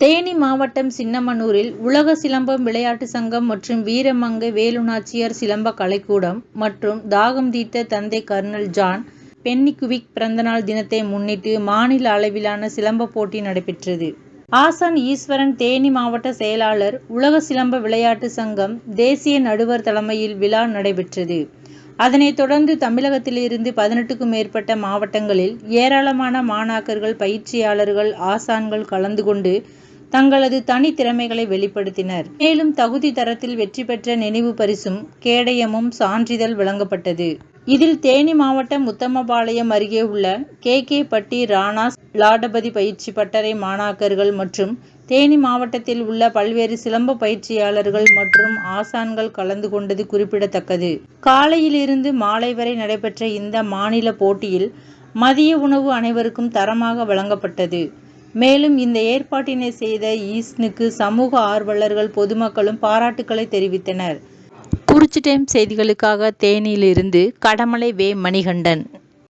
தேனி மாவட்டம் சின்னமனூரில் உலக சிலம்பம் விளையாட்டு சங்கம் மற்றும் வீரமங்கை வேலுநாச்சியார் சிலம்ப கலைக்கூடம் மற்றும் தாகம் தீர்த்த தந்தை கர்னல் ஜான் பென்னிக்குவிக் பிறந்தநாள் தினத்தை முன்னிட்டு மாநில அளவிலான சிலம்ப போட்டி நடைபெற்றது. ஆசான் ஈஸ்வரன் தேனி மாவட்ட செயலாளர் உலக சிலம்ப விளையாட்டு சங்கம் தேசிய நடுவர் தலைமையில் விழா நடைபெற்றது. அதனைத் தொடர்ந்து தமிழகத்திலிருந்து பதினெட்டுக்கும் மேற்பட்ட மாவட்டங்களில் ஏராளமான மாணாக்கர்கள் பயிற்சியாளர்கள் ஆசான்கள் கலந்து கொண்டு தங்களது தனித்திறமைகளை வெளிப்படுத்தினர். மேலும் தகுதி தரத்தில் வெற்றி பெற்ற நினைவு பரிசும் கேடயமும் சான்றிதழ் வழங்கப்பட்டது. இதில் தேனி மாவட்டம் உத்தமபாளையம் அருகே உள்ள கே. கே. பட்டி ராணாஸ் லாடபதி பயிற்சி பட்டறை மாணாக்கர்கள் மற்றும் தேனி மாவட்டத்தில் உள்ள பல்வேறு சிலம்ப பயிற்சியாளர்கள் மற்றும் ஆசான்கள் கலந்து கொண்டது குறிப்பிடத்தக்கது. காலையிலிருந்து மாலை வரை நடைபெற்ற இந்த மாநில போட்டியில் மதிய உணவு அனைவருக்கும் தரமாக வழங்கப்பட்டது. மேலும் இந்த ஏற்பாட்டினை செய்த ஈஸ்னுக்கு சமூக ஆர்வலர்கள் பொதுமக்களும் பாராட்டுக்களை தெரிவித்தனர். குறிச்சி டைம் செய்திகளுக்காக தேனியிலிருந்து கடமலை வே. மணிகண்டன்